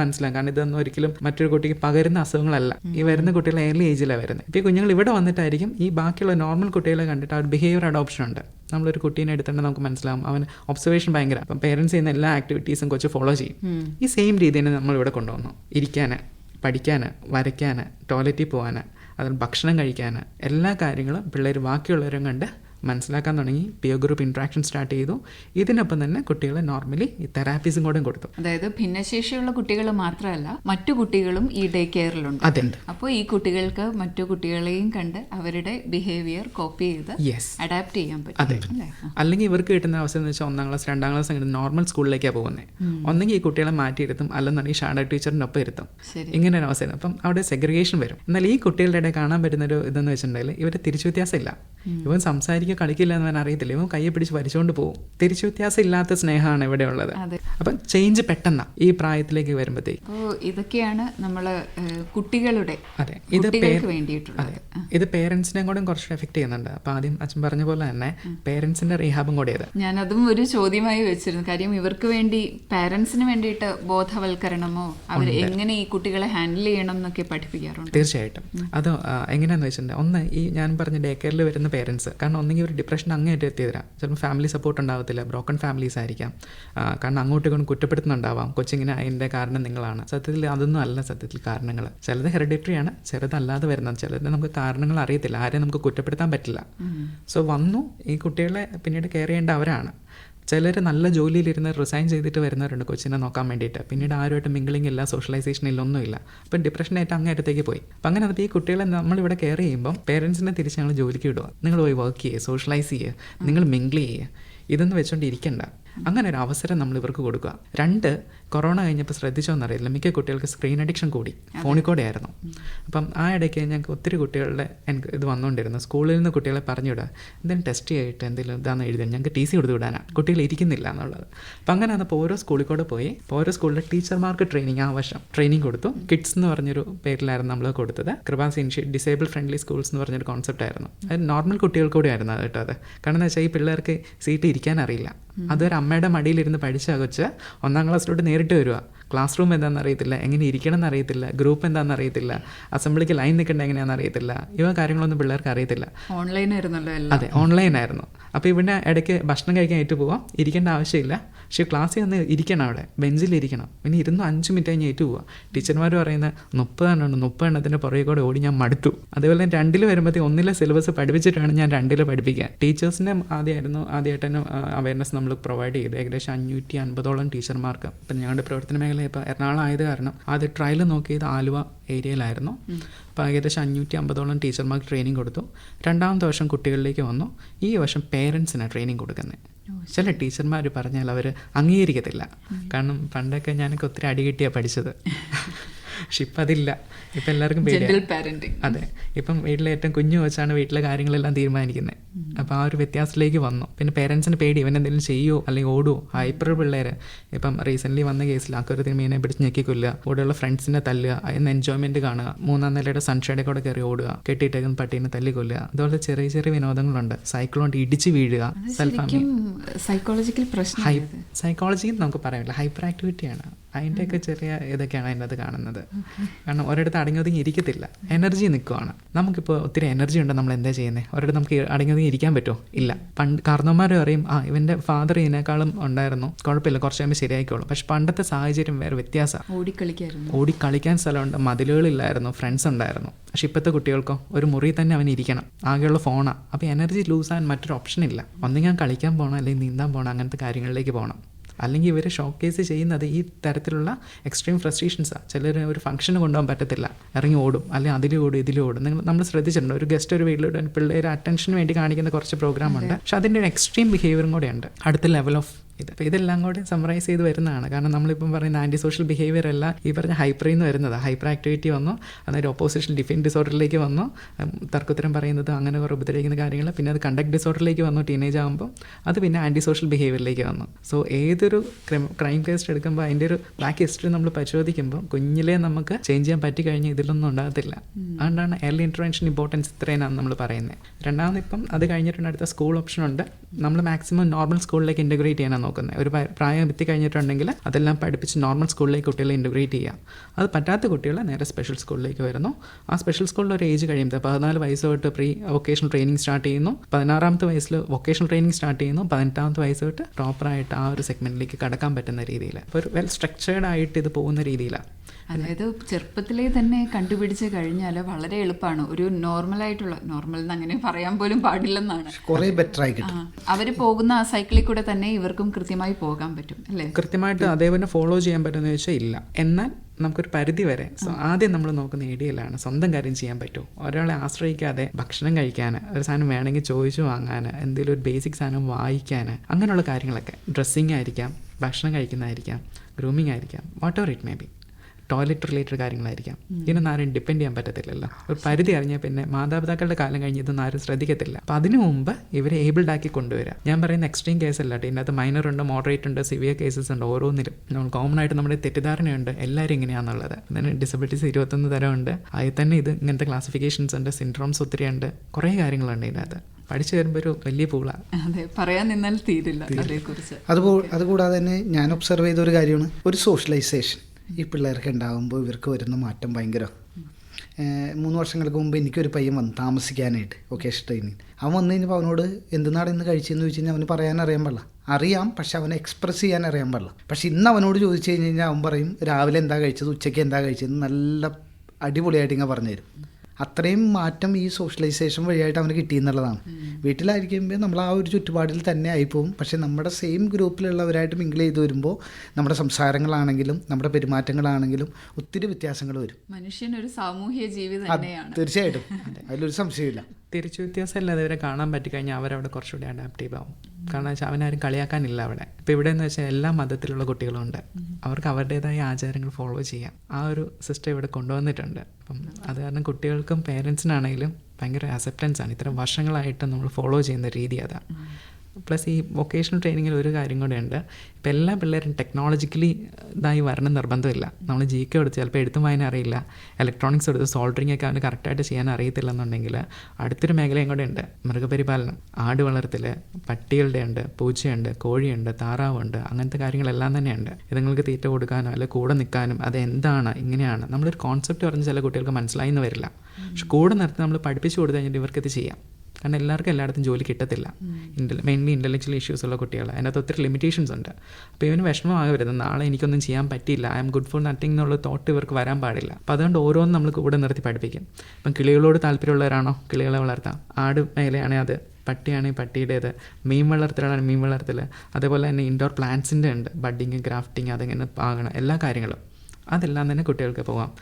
മനസ്സിലാകും കാരണം ഇതൊന്നും ഒരിക്കലും മറ്റൊരു കുട്ടിക്ക് പകരുന്ന അസുഖങ്ങളല്ല. ഈ വരുന്ന കുട്ടികൾ ഏർലി ഏജിലാണ് വരുന്നത്. ഇപ്പോൾ ഈ കുഞ്ഞുങ്ങൾ ഇവിടെ വന്നിട്ടായിരിക്കും ഈ ബാക്കിയുള്ള നോർമൽ കുട്ടികളെ കണ്ടിട്ട് അവർ ബിഹേവിയർ അഡോപ്ഷൻ ഉണ്ട്. നമ്മളൊരു കുട്ടീനെ എടുത്തിട്ട് നമുക്ക് മനസ്സിലാവും. അവൻ ഒബ്സർവേഷൻ ഭയങ്കര. അപ്പം പേരൻസ് ചെയ്യുന്ന എല്ലാ ആക്ടിവിറ്റീസും കൊച്ചു ഫോളോ ചെയ്യും. ഈ സെയിം രീതിയിൽ നമ്മൾ ഇവിടെ കൊണ്ടുവന്നു. ഇരിക്കാൻ പഠിക്കാൻ വരയ്ക്കാൻ ടോയ്ലറ്റിൽ പോകാൻ അതിൽ ഭക്ഷണം കഴിക്കാൻ എല്ലാ കാര്യങ്ങളും പിള്ളേർ ബാക്കിയുള്ളവരും കണ്ട് മനസ്സിലാക്കാൻ തുടങ്ങി. പിയർ ഗ്രൂപ്പ് ഇൻട്രാക്ഷൻ സ്റ്റാർട്ട് ചെയ്തു. ഇതിനൊപ്പം തന്നെ കുട്ടികളെ നോർമലി ഈ തെറാപ്പീസും കൂടെ കൊടുത്തു. അതായത് ഭിന്നശേഷിയുള്ള കുട്ടികൾ മാത്രമല്ല മറ്റു കുട്ടികളും ഈ ഡേ കെയറിലുണ്ട് അതെ അപ്പോൾ ഈ കുട്ടികൾക്ക് മറ്റു കുട്ടികളെയും കണ്ട് അവരുടെ ബിഹേവിയർ കോപ്പി ചെയ്ത് അഡാപ്റ്റ് ചെയ്യാൻ പറ്റും. അല്ലേ? അല്ലെങ്കിൽ ഇവർക്ക് കിട്ടുന്ന അവസരം എന്ന് വെച്ചാൽ ഒന്നാം ക്ലാസ് രണ്ടാം ക്ലാസ് അങ്ങനെ നോർമൽ സ്കൂളിലേക്കാണ് പോകുന്നത് ഒന്നെങ്കിൽ ഈ കുട്ടികളെ മാറ്റിയിരുത്തും. അല്ലെന്നുണ്ടെങ്കിൽ ഷാഡ ടീച്ചറിന്റെ ഒപ്പം ഇരുത്തും. ഇങ്ങനെ ഒരു അവസരം അപ്പം അവിടെ സെഗ്രിഗേഷൻ വരും. എന്നാൽ ഈ കുട്ടികളുടെ ഇടയിൽ കാണാൻ പറ്റുന്ന ഒരു ഇതെന്ന് വെച്ചിട്ടുണ്ടെങ്കിൽ ഇവർ തിരിച്ചു വ്യത്യാസമില്ല ഇവൻ ഇവൻ സംസാരിക്കുക കളിക്കില്ല എന്ന് പറഞ്ഞാൽ അറിയത്തില്ല. ഇവൻ കയ്യെ പിടിച്ച് വരിച്ചോണ്ട് പോകും തിരിച്ചു വ്യത്യാസം ഇല്ലാത്ത സ്നേഹമാണ് ഇവിടെ ഉള്ളത്. അപ്പം ചേഞ്ച് പെട്ടെന്നാ ഈ പ്രായത്തിലേക്ക് വരുമ്പോഴത്തേക്ക്. ഇതൊക്കെയാണ് നമ്മൾ കുട്ടികളുടെ അതെ. ഇത് വേണ്ടിയിട്ടുള്ളത്. അതെ. ഇത് പേരൻസിനെയും കൂടെ കുറച്ച് എഫക്ട് ചെയ്യുന്നുണ്ട്. അപ്പൊ ആദ്യം അച്ഛൻ പറഞ്ഞ പോലെ തന്നെ പേരൻസിന്റെ റീഹാബും കൂടെ ഞാനതും ഒരു ചോദ്യമായി വെച്ചിരുന്നു. കാര്യം ഇവർക്ക് വേണ്ടി പേരൻസിന് വേണ്ടിയിട്ട് ബോധവൽക്കരണമോ അവർ എങ്ങനെ ഈ കുട്ടികളെ ഹാൻഡിൽ ചെയ്യണം എന്നൊക്കെ പഠിപ്പിക്കാറുണ്ട്. തീർച്ചയായിട്ടും. അത് എങ്ങനെയാന്ന് വെച്ചിട്ടുണ്ടെങ്കിൽ ഒന്ന് ഈ ഞാൻ പറഞ്ഞ ഡേ കെയറിൽ വരുന്ന പേരൻസ് കാരണം ഒന്നെങ്കിൽ ഒരു ഡിപ്രഷൻ അങ്ങേറ്റം എത്തിയതരാം ചിലപ്പോൾ ഫാമിലി സപ്പോർട്ട് ഉണ്ടാവത്തില്ല ബ്രോക്കൺ ഫാമിലീസ് ആയിരിക്കാം. കാരണം അങ്ങോട്ടും ഇങ്ങോട്ടും കുറ്റപ്പെടുത്തുന്നുണ്ടാവാം. കൊച്ചിങ്ങനെ അതിന്റെ കാരണം നിങ്ങളാണ്. സത്യത്തിൽ അതൊന്നും അല്ല സത്യത്തിൽ കാരണങ്ങൾ. ചിലത് ഹെറിഡിറ്ററി ആണ് ചിലതല്ലാതെ വരുന്നത്. ചിലത് നമുക്ക് കാരണങ്ങൾ അറിയത്തില്ല. ആരെയും നമുക്ക് കുറ്റപ്പെടുത്താൻ പറ്റില്ല. സോ വന്നു ഈ കുട്ടികളെ പിന്നീട് കെയർ ചെയ്യേണ്ട അവരാണ് ചിലർ നല്ല ജോലിയിലിരുന്ന് റിസൈൻ ചെയ്തിട്ട് വരുന്നവരുണ്ട് കൊച്ചിനെ നോക്കാൻ വേണ്ടിയിട്ട്. പിന്നീട് ആരുമായിട്ട് മിങ്കിളിംഗ് ഇല്ല സോഷ്യലൈസേഷൻ ഇല്ല ഒന്നുമില്ല അപ്പം ഡിപ്രഷനായിട്ട് അങ്ങേറ്റത്തേക്ക് പോയി. അപ്പം അങ്ങനെ അത് ഈ കുട്ടികളെ നമ്മളിവിടെ കെയർ ചെയ്യുമ്പം പേരൻസിനെ തിരിച്ച് ഞങ്ങൾ ജോലിക്ക് വിടുക. നിങ്ങൾ പോയി വർക്ക് ചെയ്യുക സോഷ്യലൈസ് ചെയ്യുക നിങ്ങൾ മിങ്കിൾ ചെയ്യുക ഇതൊന്നും വെച്ചുകൊണ്ട് ഇരിക്കണ്ട. അങ്ങനെ ഒരു അവസരം നമ്മൾ ഇവർക്ക് കൊടുക്കുക. രണ്ട് കൊറോണ കഴിഞ്ഞപ്പോൾ ശ്രദ്ധിച്ചോന്നറിയില്ല മിക്ക കുട്ടികൾക്ക് സ്ക്രീൻ അഡിക്ഷൻ കൂടി. ഫോണിൽ കൂടെ ആയിരുന്നു. അപ്പം ആ ഇടയ്ക്ക് ഞങ്ങൾക്ക് ഒത്തിരി കുട്ടികളുടെ എനിക്ക് ഇത് വന്നുകൊണ്ടിരുന്നു സ്കൂളിൽ നിന്ന് കുട്ടികളെ പറഞ്ഞു വിടുക എന്തെങ്കിലും ടെസ്റ്റ് ചെയ്തിട്ട് എന്തെങ്കിലും ഇതാണ് എഴുതി ഞങ്ങൾക്ക് ടി സി കൊടുത്ത് വിടാനാണ് കുട്ടികൾ ഇരിക്കുന്നില്ല എന്നുള്ളത്. അപ്പം അങ്ങനെ അപ്പോൾ ഓരോ സ്കൂളിൽ കൂടെ പോയി ഓരോ സ്കൂളിലെ ടീച്ചർമാർക്ക് ട്രെയിനിങ് ആ വർഷം ട്രെയിനിങ് കൊടുത്തു. കിഡ്സ് എന്ന് പറഞ്ഞൊരു പേരിലായിരുന്നു നമ്മൾ കൊടുത്തത്. കൃപാസ് ഇൻഷി ഡിസേബിൾ ഫ്രണ്ട്ലി സ്കൂൾസ് എന്ന് പറഞ്ഞൊരു കോൺസെപ്റ്റ് ആയിരുന്നു അത് നോർമൽ കുട്ടികൾക്ക് കൂടെ ആയിരുന്നു അത് കേട്ടോ അത്. കാരണം എന്ന് വെച്ചാൽ ഈ പിള്ളേർക്ക് സീറ്റ് ഇരിക്കാൻ അറിയില്ല. അതൊരു അമ്മയുടെ മടിയിലിരുന്ന് പഠിച്ച കൊച്ച് ഒന്നാം ക്ലാസ്സിലോട്ട് നേരിട്ട് വരിക ക്ലാസ് റൂം എന്താണെന്ന് അറിയത്തില്ല. എങ്ങനെ ഇരിക്കണം എന്നറിയത്തില്ല ഗ്രൂപ്പ് എന്താണെന്ന് അറിയത്തില്ല. അസംബ്ലിക്ക് ലൈൻ നിൽക്കേണ്ട എങ്ങനെയാണെന്ന് അറിയത്തില്ല. ഇവ കാര്യങ്ങളൊന്നും പിള്ളേർക്ക് അറിയത്തില്ല. ഓൺലൈൻ ആയിരുന്നല്ലോ അതെ ഓൺലൈൻ ആയിരുന്നു. അപ്പോൾ ഇവിടെ ഇടയ്ക്ക് ഭക്ഷണം കഴിക്കാൻ ഏറ്റു പോവാം. ഇരിക്കേണ്ട ആവശ്യമില്ല. പക്ഷേ ക്ലാസ്സിൽ വന്ന് ഇരിക്കണം അവിടെ. ബെഞ്ചിലിരിക്കണം പിന്നെ ഇരുന്ന് അഞ്ച് മിനിറ്റ് കഴിഞ്ഞ് ഏറ്റു പോവാം. ടീച്ചർമാർ പറയുന്ന മുപ്പതെണ്ണം മുപ്പത് എണ്ണത്തിന്റെ പുറകെ കൂടെ ഓടി ഞാൻ മടുത്തു. അതേപോലെ രണ്ടിൽ വരുമ്പോഴത്തേക്ക് ഒന്നിലെ സിലബസ് പഠിപ്പിച്ചിട്ടാണ് ഞാൻ രണ്ടിൽ പഠിപ്പിക്കുക. ടീച്ചേഴ്സിനെ ആദ്യമായിരുന്നു ആദ്യമായിട്ട് തന്നെ അവയർനെസ് നമ്മൾ പ്രൊവൈഡ് ചെയ്തു ഏകദേശം അഞ്ഞൂറ്റി അൻപതോളം ടീച്ചർമാർക്ക് ഇപ്പം ഞങ്ങളുടെ പ്രവർത്തന മേഖല ഇപ്പോൾ എറണാകുളം ആയത് കാരണം ആദ്യം ട്രയൽ നോക്കിയത് ആലുവ ഏരിയയിലായിരുന്നു അപ്പോൾ ഏകദേശം അഞ്ഞൂറ്റി അമ്പതോളം ടീച്ചർമാർക്ക് ട്രെയിനിങ് കൊടുത്തു. രണ്ടാമത്തെ വർഷം കുട്ടികളിലേക്ക് വന്നു. ഈ വർഷം പേരൻസിനാണ് ട്രെയിനിങ് കൊടുക്കുന്നത്. ചില ടീച്ചർമാർ പറഞ്ഞാൽ അവർ അംഗീകരിക്കത്തില്ല. കാരണം പണ്ടൊക്കെ ഞാനൊക്കെ ഒത്തിരി അടി കിട്ടിയാണ് പഠിച്ചത്. പക്ഷെ ഇപ്പം അതില്ല. ഇപ്പം എല്ലാവർക്കും പേടിയാണ് അതെ. ഇപ്പം വീട്ടിലെ ഏറ്റവും കുഞ്ഞു വെച്ചാണ് വീട്ടിലെ കാര്യങ്ങളെല്ലാം തീരുമാനിക്കുന്നത്. അപ്പോൾ ആ ഒരു വ്യത്യാസത്തിലേക്ക് വന്നു. പിന്നെ പേരൻസിന് പേടി. ഇവൻ എന്തെങ്കിലും ചെയ്യുമോ അല്ലെങ്കിൽ ഓടുമോ ഹൈപ്പർ പിള്ളേർ ഇപ്പം റീസെന്റ്ലി വന്ന കേസിൽ അക്കരത്തിന് മീനെ പിടിച്ച് ഞെക്കിക്കൊല്ലുക കൂടെയുള്ള ഫ്രണ്ട്സിനെ തല്ലുക. അതിന് എൻജോയ്മെന്റ് കാണുക. മൂന്നാം നിലയുടെ സൺഷൈഡിൽ കൂടെ കയറി ഓടുക. കെട്ടിയിട്ടേക്കുന്ന പട്ടീനെ തല്ലിക്കൊല്ലുക അതുപോലെ ചെറിയ ചെറിയ വിനോദങ്ങളുണ്ട്. സൈക്കിളോണ്ട് ഇടിച്ച് വീഴുക. സൈക്കോളജിക്കൽ പ്രശ്നം ഹൈ സൈക്കോളജിയിൽ നമുക്ക് പറയാനില്ല ഹൈപ്പർ ആക്ടിവിറ്റിയാണ് അതിന്റെയൊക്കെ ചെറിയ ഇതൊക്കെയാണ് അതിന്റെ അത് കാണുന്നത് കാരണം ഒരിടത്ത് അടങ്ങി ഒതുങ്ങി ഇരിക്കത്തില്ല. എനർജി നിൽക്കുവാണ് നമുക്കിപ്പോൾ ഒത്തിരി എനർജി ഉണ്ട് നമ്മൾ എന്താ ചെയ്യുന്നത് ഒരിടത്ത് നമുക്ക് അടങ്ങി ഒതുങ്ങി ഇരിക്കാൻ പറ്റുമോ? ഇല്ല. പണ്ട് കാർന്നോമാർ പറയും ആ ഇവന്റെ ഫാദർ ഇതിനേക്കാളും ഉണ്ടായിരുന്നു. കുഴപ്പമില്ല കുറച്ച് കഴിയുമ്പോൾ ശരിയായിക്കോളും. പക്ഷെ പണ്ടത്തെ സാഹചര്യം വേറെ വ്യത്യാസമാണ് ഓടിക്കളിക്കായിരുന്നു. ഓടിക്കളിക്കാൻ സ്ഥലമുണ്ട്. മതിലുകളില്ലായിരുന്നു. ഫ്രണ്ട്സ് ഉണ്ടായിരുന്നു. പക്ഷെ ഇപ്പോഴത്തെ കുട്ടികൾക്കോ ഒരു മുറി തന്നെ അവൻ ഇരിക്കണം. ആകെയുള്ള ഫോണാണ് അപ്പോൾ എനർജി ലൂസ് ആകാൻ മറ്റൊരു ഓപ്ഷൻ ഇല്ല. ഒന്നെങ്കിൽ കളിക്കാൻ പോകണം അല്ലെങ്കിൽ നീന്താൻ പോകണം അങ്ങനത്തെ കാര്യങ്ങളിലേക്ക് പോകണം അല്ലെങ്കിൽ ഇവർ ഷോക്കേസ് ചെയ്യുന്നത് ഈ തരത്തിലുള്ള എക്സ്ട്രീം ഫ്രസ്ട്രേഷൻസാണ് ചിലർ ഒരു ഫംഗ്ഷന് കൊണ്ടുപോകാൻ പറ്റത്തില്ല. ഇറങ്ങി ഓടും. അല്ലെങ്കിൽ അതിലും ഓടും ഇതിലും ഓടും. നിങ്ങൾ നമ്മൾ ശ്രദ്ധിച്ചിട്ടുണ്ട്. ഒരു ഗസ്റ്റ് ഒരു വീട്ടിലോട്ട് പിള്ളേർ അറ്റൻഷന് വേണ്ടി കാണിക്കുന്ന കുറച്ച് പ്രോഗ്രാം ഉണ്ട്. പക്ഷെ അതിന്റെ ഒരു എക്സ്ട്രീം ബിഹേവിയറും കൂടെ ഉണ്ട്. അടുത്ത ലെവൽ ഓഫ് ഇത് അപ്പോൾ ഇതെല്ലാം കൂടി സമറൈസ് ചെയ്ത് വരുന്നതാണ്. കാരണം നമ്മളിപ്പം പറയുന്ന ആന്റി സോഷ്യൽ ബിഹേവിയർ അല്ല ഈ പറഞ്ഞ ഹൈപ്പറിൽ നിന്ന് വരുന്നത്. ഹൈപ്പർ ആക്ടിവിറ്റി വന്നു അന്നേരം ഓപ്പോസിഷൻ ഡിഫൈൻ ഡിസോർഡറിലേക്ക് വന്നു. തർക്കുത്തരം പറയുന്നത് അങ്ങനെ കുറേ ഉപദ്രവിക്കുന്ന കാര്യങ്ങൾ പിന്നെ അത് കണ്ടക്ട് ഡിസോർഡറിലേക്ക് വന്നു ടീനേജ് ആകുമ്പോൾ അത് പിന്നെ ആന്റി സോഷ്യൽ ബിഹേവിയറിലേക്ക് വന്നു. സോ ഏതൊരു ക്രൈം കേസ് എടുക്കുമ്പോൾ അതിന്റെ ഒരു ബാക്ക് ഹിസ്റ്ററി നമ്മൾ പരിശോധിക്കുമ്പോൾ കുഞ്ഞിലെ നമുക്ക് ചേഞ്ച് ചെയ്യാൻ പറ്റി കഴിഞ്ഞാൽ ഇതിലൊന്നും ഉണ്ടാകത്തില്ല. അതുകൊണ്ടാണ് ഏർലി ഇന്റർവെൻഷൻ ഇമ്പോർട്ടൻസ് ഇത്രയാണ് നമ്മൾ പറയുന്നത് രണ്ടാമത് ഇപ്പം അത് കഴിഞ്ഞിട്ടുണ്ട് അടുത്ത സ്കൂൾ ഓപ്ഷൻ ഉണ്ട്. നമ്മൾ മാക്സിമം നോർമൽ സ്കൂളിലേക്ക് ഇന്റഗ്രേറ്റ് ചെയ്യാനാണ് നോക്കുന്നത്. ഒരു പ്രായം എത്തി കഴിഞ്ഞിട്ടുണ്ടെങ്കിൽ അതെല്ലാം പഠിപ്പിച്ച് നോർമൽ സ്കൂളിലേക്ക് കുട്ടികളെ ഇന്റഗ്രേറ്റ് ചെയ്യാം. അത് പറ്റാത്ത കുട്ടികളെ നേരെ സ്പെഷ്യൽ സ്കൂളിലേക്ക് വരുന്നു. ആ സ്പെഷ്യൽ സ്കൂളിൽ ഒരു ഏജ് കഴിയുമ്പോൾ പതിനാല് വയസ്സ് തൊട്ട് പ്രീ വൊക്കേഷണൽ ട്രെയിനിങ് സ്റ്റാർട്ട് ചെയ്യുന്നു. പതിനാറാമത്തെ വയസ്സിൽ വൊക്കേഷണൽ ട്രെയിനിങ് സ്റ്റാർട്ട് ചെയ്യുന്നു. പതിനെട്ടാമത്തെ വയസ്സ് തൊട്ട് പ്രോപ്പറായിട്ട് ആ ഒരു സെഗ്മെന്റിലേക്ക് കടക്കാൻ പറ്റുന്ന രീതിയിൽ ഒരു വെൽ സ്ട്രക്ചേർഡ് ആയിട്ട് ഇത് പോകുന്ന രീതിയിലാണ് അതായത് ചെറുപ്പത്തിലേ തന്നെ കണ്ടുപിടിച്ച് കഴിഞ്ഞാൽ വളരെ എളുപ്പമാണ് ഒരു നോർമൽ ആയിട്ടുള്ള നോർമൽ എന്ന് അങ്ങനെ പറയാൻ പോലും പാടില്ലെന്നാണ്. കുറെ ബെറ്റർ ആയി കിട്ടും ആ, അവർ പോകുന്ന ആ സൈക്കിളിൽ കൂടെ തന്നെ ഇവർക്കും കൃത്യമായി പോകാൻ പറ്റും അല്ലേ? കൃത്യമായിട്ട് അതേപോലെ ഫോളോ ചെയ്യാൻ പറ്റുമെന്ന് ചോദിച്ചാൽ ഇല്ല. എന്നാൽ നമുക്കൊരു പരിധി വരെ ആദ്യം നമ്മൾ നോക്കുന്ന ഏരിയയിലാണ് സ്വന്തം കാര്യം ചെയ്യാൻ പറ്റുമോ ഒരാളെ ആശ്രയിക്കാതെ ഭക്ഷണം കഴിക്കാൻ ഒരു സാധനം വേണമെങ്കിൽ ചോദിച്ചു വാങ്ങാൻ എന്തെങ്കിലും ഒരു ബേസിക് സാധനം വായിക്കാൻ അങ്ങനെയുള്ള കാര്യങ്ങളൊക്കെ. ഡ്രസ്സിങ് ആയിരിക്കാം ഭക്ഷണം കഴിക്കുന്നതായിരിക്കാം ഗ്രൂമിങ് ആയിരിക്കാം whatever it may be toilet related കാര്യങ്ങളായിരിക്കാം. ഇതിനൊന്നും ആരും ഡിപ്പെൻഡ് ചെയ്യാൻ പറ്റത്തില്ലല്ലോ. ഒരു പരിധി അറിഞ്ഞാൽ പിന്നെ മാതാപിതാക്കളുടെ കാലം കഴിഞ്ഞ് ഇതൊന്നും ആരും ശ്രദ്ധിക്കത്തില്ല. അപ്പം അതിനു മുമ്പ് ഇവരെ ഏബിൾഡ് ആക്കി കൊണ്ടുവരാം. ഞാൻ പറയുന്ന എക്സ്ട്രീം കേസ് അല്ല ഇതിനകത്ത് മൈനർ ഉണ്ട് മോഡറേറ്റ് ഉണ്ട് സിവിയർ കേസസ് ഉണ്ട് ഓരോന്നിലും. നമ്മൾ കോമൺ ആയിട്ട് നമ്മുടെ തെറ്റിദ്ധാരണയുണ്ട്. എല്ലാവരും ഇങ്ങനെയാണെന്നുള്ളത് അതിന് ഡിസബിലിറ്റീസ് ഇരുപത്തൊന്ന് തരമുണ്ട് അതിൽ തന്നെ ഇത് ഇങ്ങനത്തെ ക്ലാസിഫിക്കേഷൻസ് ഉണ്ട് സിൻഡ്രോംസ് ഒത്തിരി ഉണ്ട്. കുറേ കാര്യങ്ങളുണ്ട് ഇതിനകത്ത്. പഠിച്ചു വരുമ്പോൾ ഒരു വലിയ പൂളാണ് അതെ പറയാൻ നിന്നാൽ തീരില്ല അതേക്കുറിച്ച് അതുപോ അതുകൂടാതെ തന്നെ ഞാൻ ഒബ്സർവ് ചെയ്ത ഒരു കാര്യമാണ്. ഒരു സോഷ്യലൈസേഷൻ ഈ പിള്ളേർക്ക് ഉണ്ടാകുമ്പോൾ ഇവർക്ക് വരുന്ന മാറ്റം ഭയങ്കര. മൂന്ന് വർഷങ്ങൾക്ക് മുമ്പ് എനിക്കൊരു പയ്യൻ വന്നു താമസിക്കാനായിട്ട് വൊക്കേഷൻ ട്രെയിനിങ് അവൻ വന്നു കഴിഞ്ഞപ്പോൾ അവനോട് എന്തിനാണ് ഇന്ന് കഴിച്ചതെന്ന് ചോദിച്ചു കഴിഞ്ഞാൽ അവന് പറയാൻ അറിയാൻ പാടില്ല. അറിയാം പക്ഷെ അവനെ എക്സ്പ്രസ് ചെയ്യാൻ അറിയാൻ പാടില്ല. പക്ഷെ ഇന്ന് അവനോട് ചോദിച്ചു കഴിഞ്ഞ് കഴിഞ്ഞാൽ അവൻ പറയും രാവിലെ എന്താ കഴിച്ചത്? ഉച്ചയ്ക്ക് എന്താ കഴിച്ചത്? നല്ല അടിപൊളിയായിട്ട് ഇങ്ങനെ പറഞ്ഞു തരും അത്രയും മാറ്റം ഈ സോഷ്യലൈസേഷൻ വഴിയായിട്ട് അവന് കിട്ടിയെന്നുള്ളതാണ് വീട്ടിലായിരിക്കുമ്പോൾ നമ്മൾ ആ ഒരു ചുറ്റുപാടിൽ തന്നെ ആയിപ്പോവും. പക്ഷേ നമ്മുടെ സെയിം ഗ്രൂപ്പിലുള്ളവരായിട്ട് മിങ്കിൾ ചെയ്ത് വരുമ്പോൾ നമ്മുടെ സംസാരങ്ങളാണെങ്കിലും നമ്മുടെ പെരുമാറ്റങ്ങളാണെങ്കിലും ഒത്തിരി വ്യത്യാസങ്ങൾ വരും. മനുഷ്യനൊരു സാമൂഹ്യ ജീവി തന്നെയാണ്. തീർച്ചയായിട്ടും. അതിലൊരു സംശയമില്ല തിരിച്ചു വ്യത്യാസം അല്ലാതെ ഇവരെ കാണാൻ പറ്റിക്കഴിഞ്ഞാൽ അവരവിടെ കുറച്ചുകൂടി അഡാപ്റ്റീവ് ആവും. കാരണം വെച്ചാൽ അവനാരും കളിയാക്കാനില്ല അവിടെ. ഇപ്പം ഇവിടെ എന്ന് വെച്ചാൽ എല്ലാ മതത്തിലുള്ള കുട്ടികളുണ്ട്. അവർക്ക് അവരുടേതായ ആചാരങ്ങൾ ഫോളോ ചെയ്യാം. ആ ഒരു സിസ്റ്റം ഇവിടെ കൊണ്ടുവന്നിട്ടുണ്ട്. അപ്പം അത് കാരണം കുട്ടികൾക്കും പേരൻസിനാണെങ്കിലും ഭയങ്കര അക്സെപ്റ്റൻസ് ആണ്. ഇത്തരം വർഷങ്ങളായിട്ട് നമ്മൾ ഫോളോ ചെയ്യുന്ന രീതി അതാണ് പ്ലസ് ഈ വൊക്കേഷണൽ ട്രെയിനിങ്ങിൽ ഒരു കാര്യം കൂടെ ഉണ്ട്. ഇപ്പം എല്ലാ പിള്ളേരും ടെക്നോളജിക്കലി ഇതായി വരണം നിർബന്ധമില്ല. നമ്മൾ ജി കെ എടുത്ത് ചിലപ്പോൾ എഴുത്തും വായന അറിയില്ല. ഇലക്ട്രോണിക്സ് എടുത്ത് സോൾഡറിങ് ഒക്കെ അവന് കറക്റ്റായിട്ട് ചെയ്യാൻ അറിയത്തില്ല എന്നുണ്ടെങ്കിൽ അടുത്തൊരു മേഖലയും കൂടെ ഉണ്ട്. മൃഗപരിപാലനം ആട് വളർത്തൽ പട്ടികളുടെ ഉണ്ട് പൂച്ചയുണ്ട് കോഴിയുണ്ട് താറാവുണ്ട് അങ്ങനത്തെ കാര്യങ്ങളെല്ലാം തന്നെയുണ്ട്. ഇതുങ്ങൾക്ക് തീറ്റ കൊടുക്കാനോ അല്ലെങ്കിൽ കൂടെ നിൽക്കാനും അത് എന്താണ് ഇങ്ങനെയാണ്. നമ്മളൊരു കോൺസെപ്റ്റ് പറഞ്ഞ് ചില കുട്ടികൾക്ക് മനസ്സിലായി എന്ന് വരില്ല. പക്ഷെ കൂടെ നിർത്തി നമ്മൾ പഠിപ്പിച്ചു കൊടുത്തു കഴിഞ്ഞിട്ട് ഇവർക്കിത് ചെയ്യാം. കാരണം എല്ലാവർക്കും എല്ലായിടത്തും ജോലി കിട്ടത്തില്ല. ഇന്റൽ മെയിൻലി ഇന്റലക്ച്വൽ ഇഷ്യൂസ് ഉള്ള കുട്ടികൾ അതിനകത്ത് ഒത്തിരി ലിമിറ്റേഷൻസ് ഉണ്ട്. അപ്പോൾ ഇവന് വിഷമമാകരുത്. നാളെ എനിക്കൊന്നും ചെയ്യാൻ പറ്റില്ല I'm good for nothing എന്നുള്ള തോട്ട് ഇവർക്ക് വരാൻ പാടില്ല. അപ്പോൾ അതുകൊണ്ട് ഓരോന്നും നമ്മൾ കൂടെ നിർത്തി പഠിപ്പിക്കും. ഇപ്പം കിളികളോട് താല്പര്യമുള്ളവരാണോ? കിളികളെ വളർത്താം. ആട് മേലെയാണെങ്കിൽ അത് പട്ടിയാണെങ്കിൽ പട്ടിയുടേത് മീൻ വളർത്തലാണ് മീൻ വളർത്തൽ അതേപോലെ തന്നെ ഇൻഡോർ പ്ലാന്റ്സിന്റെ ഉണ്ട്. ബഡിങ് ഗ്രാഫ്റ്റിങ് അതെങ്ങനെ ആകണം എല്ലാ കാര്യങ്ങളും. അതെല്ലാം തന്നെ കുട്ടികൾക്ക് പോകാം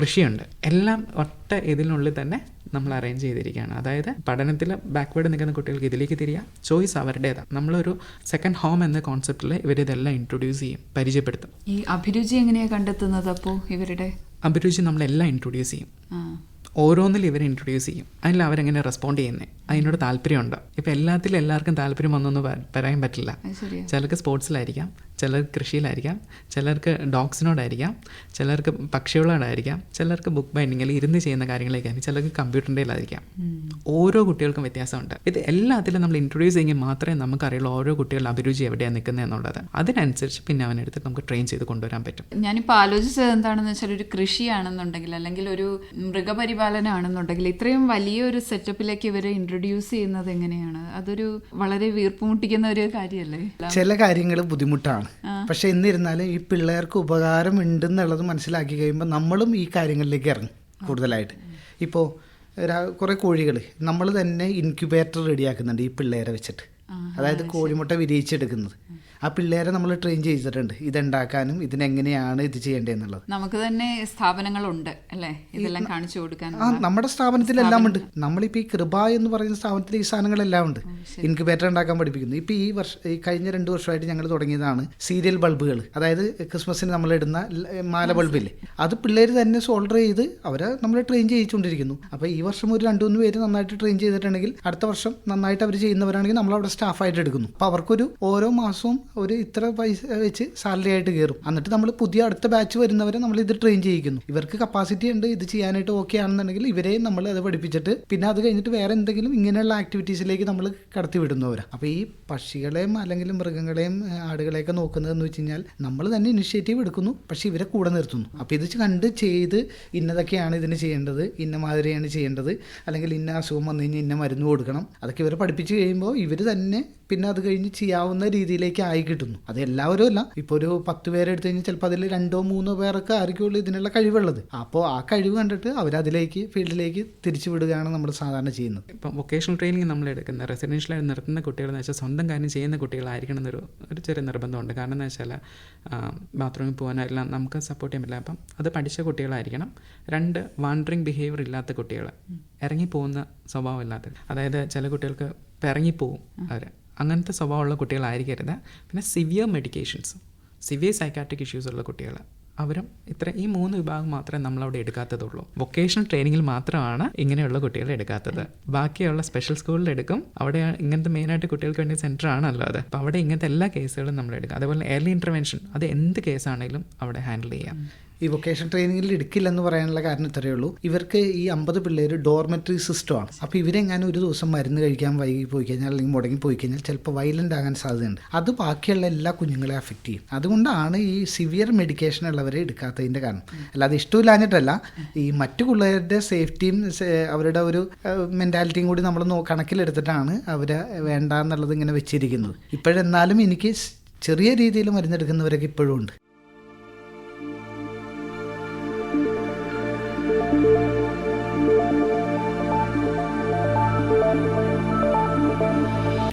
കൃഷിയുണ്ട്. എല്ലാം ഒറ്റ ഇതിനുള്ളിൽ തന്നെ നമ്മൾ അറേഞ്ച് ചെയ്തിരിക്കുകയാണ്. അതായത് പഠനത്തിൽ ബാക്ക്വേഡ് നിൽക്കുന്ന കുട്ടികൾക്ക് ഇതിലേക്ക് തിരിയാം. ചോയ്സ് അവരുടേതാണ്. നമ്മളൊരു സെക്കൻഡ് ഹോം എന്ന കോൺസെപ്റ്റിൽ ഇവരിതെല്ലാം ഇൻട്രൊഡ്യൂസ് ചെയ്യും പരിചയപ്പെടുത്തും. ഈ അഭിരുചി എങ്ങനെയാണ് കണ്ടെത്തുന്നത് അപ്പോൾ ഇവരുടെ? അഭിരുചി നമ്മളെല്ലാം ഇൻട്രൊഡ്യൂസ് ചെയ്യും. ഓരോന്നിൽ ഇവരെ ഇൻട്രൊഡ്യൂസ് ചെയ്യും. അതിൽ അവരെങ്ങനെ റെസ്പോണ്ട് ചെയ്യുന്നത് അതിനോട് താല്പര്യമുണ്ട്? ഇപ്പം എല്ലാത്തിലും എല്ലാവർക്കും താല്പര്യം വന്നൊന്നും പറയാൻ പറ്റില്ല. ചിലക്ക് ചിലർക്ക് സ്പോർട്സിലായിരിക്കാം ചിലർക്ക് കൃഷിയിലായിരിക്കാം ചിലർക്ക് ഡോഗ്സിനോടായിരിക്കാം ചിലർക്ക് പക്ഷികളോടായിരിക്കാം ചിലർക്ക് ബുക്ക് ബൈൻഡിങ് അല്ലെങ്കിൽ ഇരുന്ന് ചെയ്യുന്ന കാര്യങ്ങളായിരിക്കാം ചിലർക്ക് കമ്പ്യൂട്ടറിന്റെയിലായിരിക്കാം ഓരോ കുട്ടികൾക്കും വ്യത്യാസമുണ്ട്. ഇത് എല്ലാത്തിലും നമ്മൾ ഇൻട്രൊഡ്യൂസ് ചെയ്യുമെങ്കിൽ മാത്രമേ നമുക്കറിയുള്ളൂ ഓരോ കുട്ടികളുടെ അഭിരുചി എവിടെയാണ് നിൽക്കുന്നത് എന്നുള്ളത്. അതിനനുസരിച്ച് പിന്നെ അവനെടുത്ത് നമുക്ക് ട്രെയിൻ ചെയ്ത് കൊണ്ടുവരാൻ പറ്റും. ഞാനിപ്പോൾ ആലോചിച്ചത് എന്താണെന്ന് വെച്ചാൽ ഒരു കൃഷിയാണെന്നുണ്ടെങ്കിൽ അല്ലെങ്കിൽ ഒരു മൃഗപരിപാലനമാണെന്നുണ്ടെങ്കിൽ ഇത്രയും വലിയൊരു സെറ്റപ്പിലേക്ക് ഇവരെ ഇൻട്രൊഡ്യൂസ് ചെയ്യുന്നത് എങ്ങനെയാണ്? അതൊരു വളരെ വീർപ്പുമുട്ടിക്കുന്ന ഒരു കാര്യമല്ലേ? ചില കാര്യങ്ങൾ ബുദ്ധിമുട്ടാണ്. പക്ഷെ എന്നിരുന്നാലും ഈ പിള്ളേർക്ക് ഉപകാരം ഉണ്ടെന്നുള്ളത് മനസ്സിലാക്കി കഴിയുമ്പോൾ നമ്മളും ഈ കാര്യങ്ങളിലേക്ക് ഇറങ്ങും കൂടുതലായിട്ട്. ഇപ്പോൾ കുറേ കോഴികൾ നമ്മൾ തന്നെ ഇൻക്യുബേറ്റർ റെഡിയാക്കുന്നുണ്ട് ഈ പിള്ളേരെ വെച്ചിട്ട്. അതായത് കോഴിമുട്ട വിരിയിച്ചെടുക്കുന്നത്. ആ പിള്ളേരെ നമ്മൾ ട്രെയിൻ ചെയ്തിട്ടുണ്ട്. ഇതുണ്ടാക്കാനും ഇതിനെങ്ങനെയാണ് ഇത് ചെയ്യേണ്ടതെന്നുള്ളത് നമുക്ക് തന്നെ സ്ഥാപനങ്ങളുണ്ട് അല്ലേ? ഇതെല്ലാം കാണിച്ചു കൊടുക്കാൻ ആ നമ്മുടെ സ്ഥാപനത്തിലെല്ലാം ഉണ്ട്. നമ്മളിപ്പോൾ ഈ കൃപ എന്ന് പറയുന്ന സ്ഥാപനത്തിൽ ഈ സാധനങ്ങളെല്ലാം ഉണ്ട്. ഇൻക്യുബേറ്റർ ഉണ്ടാക്കാൻ പഠിപ്പിക്കുന്നു. ഇപ്പോൾ ഈ വർഷം ഈ കഴിഞ്ഞ രണ്ട് വർഷമായിട്ട് ഞങ്ങൾ തുടങ്ങിയതാണ് സീരിയൽ ബൾബുകൾ അതായത് ക്രിസ്മസിന് നമ്മൾ ഇടുന്ന മാല ബൾബില്ലേ അത് പിള്ളേർ തന്നെ സോൾഡർ ചെയ്ത് അവരെ നമ്മൾ ട്രെയിൻ ചെയ്യിച്ചുകൊണ്ടിരിക്കുന്നു. അപ്പോൾ ഈ വർഷം ഒരു രണ്ട് മൂന്ന് പേര് നന്നായിട്ട് ട്രെയിൻ ചെയ്തിട്ടുണ്ടെങ്കിൽ അടുത്ത വർഷം നന്നായിട്ട് അവർ ചെയ്യുന്നവരാണെങ്കിൽ നമ്മൾ അവിടെ സ്റ്റാഫായിട്ട് എടുക്കുന്നു. അപ്പോൾ അവർക്കൊരു ഓരോ മാസവും ഒരു ഇത്ര പൈസ വെച്ച് സാലറി ആയിട്ട് കയറും എന്നിട്ട് നമ്മൾ പുതിയ അടുത്ത ബാച്ച് വരുന്നവരെ നമ്മൾ ഇത് ട്രെയിൻ ചെയ്യിക്കുന്നു. ഇവർക്ക് കപ്പാസിറ്റി ഉണ്ട് ഇത് ചെയ്യാനായിട്ട് ഓക്കെ ആണെന്നുണ്ടെങ്കിൽ ഇവരെയും നമ്മൾ അത് പഠിപ്പിച്ചിട്ട് പിന്നെ അത് കഴിഞ്ഞിട്ട് വേറെ എന്തെങ്കിലും ഇങ്ങനെയുള്ള ആക്ടിവിറ്റീസിലേക്ക് നമ്മൾ കടത്തി വിടുന്നവരാ അപ്പോൾ ഈ പക്ഷികളെയും അല്ലെങ്കിൽ മൃഗങ്ങളെയും ആടുകളെയൊക്കെ നോക്കുന്നതെന്ന് വെച്ച് കഴിഞ്ഞാൽ നമ്മൾ തന്നെ ഇനിഷ്യേറ്റീവ് എടുക്കുന്നു പക്ഷെ ഇവരെ കൂടെ നിർത്തുന്നു. അപ്പോൾ ഇത് കണ്ട് ചെയ്ത് ഇന്നതൊക്കെയാണ് ഇതിന് ചെയ്യേണ്ടത് ഇന്ന മാതിരിയാണ് ചെയ്യേണ്ടത് അല്ലെങ്കിൽ ഇന്ന അസുഖം വന്നു കഴിഞ്ഞാൽ ഇന്ന മരുന്ന് കൊടുക്കണം. അതൊക്കെ ഇവരെ പഠിപ്പിച്ച് കഴിയുമ്പോൾ ഇവർ തന്നെ പിന്നെ അത് കഴിഞ്ഞ് ചെയ്യാവുന്ന രീതിയിലേക്ക് ആയി ആയി കിട്ടുന്നു. അത് എല്ലാവരും അല്ല. ഇപ്പോൾ ഒരു പത്ത് പേരെടുത്ത് കഴിഞ്ഞാൽ ചിലപ്പോൾ അതിൽ രണ്ടോ മൂന്നോ പേരൊക്കെ ആയിരിക്കുള്ളൂ ഇതിനുള്ള കഴിവുള്ളത്. അപ്പോൾ ആ കഴിവ് കണ്ടിട്ട് അവരതിലേക്ക് ഫീൽഡിലേക്ക് തിരിച്ചു വിടുകയാണ് നമ്മൾ സാധാരണ ചെയ്യുന്നത്. ഇപ്പം വൊക്കേഷണൽ ട്രെയിനിങ് നമ്മൾ എടുക്കുന്ന റെസിഡൻഷ്യലായി നിർത്തുന്ന കുട്ടികളെന്ന് വെച്ചാൽ സ്വന്തം കാര്യം ചെയ്യുന്ന കുട്ടികളായിരിക്കണം എന്നൊരു ഒരു ചെറിയ നിർബന്ധമുണ്ട്. കാരണം എന്ന് വെച്ചാൽ ബാത്റൂമിൽ പോകാനെല്ലാം നമുക്ക് സപ്പോർട്ട് ചെയ്യാൻ പറ്റില്ല. അപ്പം അത് പഠിച്ച കുട്ടികളായിരിക്കണം. രണ്ട് വാണ്ടറിങ് ബിഹേവിയർ ഇല്ലാത്ത കുട്ടികൾ ഇറങ്ങിപ്പോകുന്ന സ്വഭാവം ഇല്ലാത്ത അതായത് ചില കുട്ടികൾക്ക് ഇപ്പം ഇറങ്ങിപ്പോവും അവർ അങ്ങനത്തെ സ്വഭാവമുള്ള കുട്ടികളായിരിക്കരുത്. പിന്നെ severe medications severe psychiatric issues ഉള്ള കുട്ടികൾ. അവരും ഇത്ര ഈ മൂന്ന് വിഭാഗം മാത്രമേ നമ്മളവിടെ എടുക്കാത്തതുള്ളൂ. വൊക്കേഷണൽ ട്രെയിനിങ്ങിൽ മാത്രമാണ് ഇങ്ങനെയുള്ള കുട്ടികളെ എടുക്കാത്തത്. ബാക്കിയുള്ള സ്പെഷ്യൽ സ്കൂളിൽ എടുക്കും. അവിടെ ഇങ്ങനത്തെ മെയിനായിട്ട് കുട്ടികൾക്ക് വേണ്ടി സെന്റർ ആണല്ലോ അത് അപ്പോൾ അവിടെ ഇങ്ങനത്തെ എല്ലാ കേസുകളും നമ്മൾ എടുക്കും. അതേപോലെ ഏർലി ഇന്റർവെൻഷൻ അത് എന്ത് കേസാണെങ്കിലും അവിടെ ഹാൻഡിൽ ചെയ്യാം. ഈ വൊക്കേഷൻ ട്രെയിനിങ്ങിൽ എടുക്കില്ലെന്ന് പറയാനുള്ള കാരണം ഇത്രയേ ഉള്ളൂ. ഇവർക്ക് ഈ അമ്പത് പിള്ളേർ ഡോർമെറ്ററി സിസ്റ്റമാണ്. അപ്പോൾ ഇവരെങ്ങാനും ഒരു ദിവസം മരുന്ന് കഴിക്കാൻ വൈകി പോയി കഴിഞ്ഞാൽ അല്ലെങ്കിൽ മുടങ്ങി പോയി കഴിഞ്ഞാൽ ചിലപ്പോൾ വയലന്റ് ആകാൻ സാധ്യതയുണ്ട്. അത് ബാക്കിയുള്ള എല്ലാ കുഞ്ഞുങ്ങളെ അഫക്റ്റ് ചെയ്യും. അതുകൊണ്ടാണ് ഈ സിവിയർ മെഡിക്കേഷൻ ഉള്ളവരെ എടുക്കാത്തതിന്റെ കാരണം. അല്ലാതെ ഇഷ്ടമില്ലാഞ്ഞിട്ടല്ല. ഈ മറ്റു പിള്ളേരുടെ സേഫ്റ്റിയും അവരുടെ ഒരു മെന്റാലിറ്റിയും കൂടി നമ്മൾ കണക്കിലെടുത്തിട്ടാണ് അവരെ വേണ്ട എന്നുള്ളത് ഇങ്ങനെ വെച്ചിരിക്കുന്നത്. ഇപ്പോഴെന്നാലും എനിക്ക് ചെറിയ രീതിയിൽ മരുന്നെടുക്കുന്നവരൊക്കെ ഇപ്പോഴും ഉണ്ട്.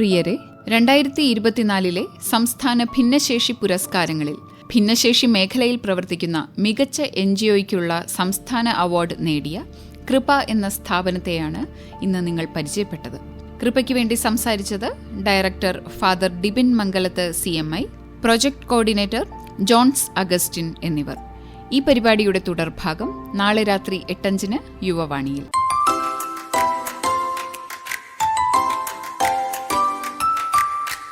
പ്രിയരെ രണ്ടായിരത്തി ഇരുപത്തിനാലിലെ സംസ്ഥാന ഭിന്നശേഷി പുരസ്കാരങ്ങളിൽ ഭിന്നശേഷി മേഖലയിൽ പ്രവർത്തിക്കുന്ന മികച്ച എൻ ജി ഒയ്ക്കുള്ള സംസ്ഥാന അവാർഡ് നേടിയ കൃപ എന്ന സ്ഥാപനത്തെയാണ് ഇന്ന് നിങ്ങൾ പരിചയപ്പെട്ടത്. കൃപയ്ക്ക് വേണ്ടി സംസാരിച്ചത് director father Dibin Mangalath C M I project coordinator Johns Augustine എന്നിവർ. ഈ പരിപാടിയുടെ തുടർഭാഗം നാളെ രാത്രി എട്ടഞ്ചിന് യുവവാണിയിൽ.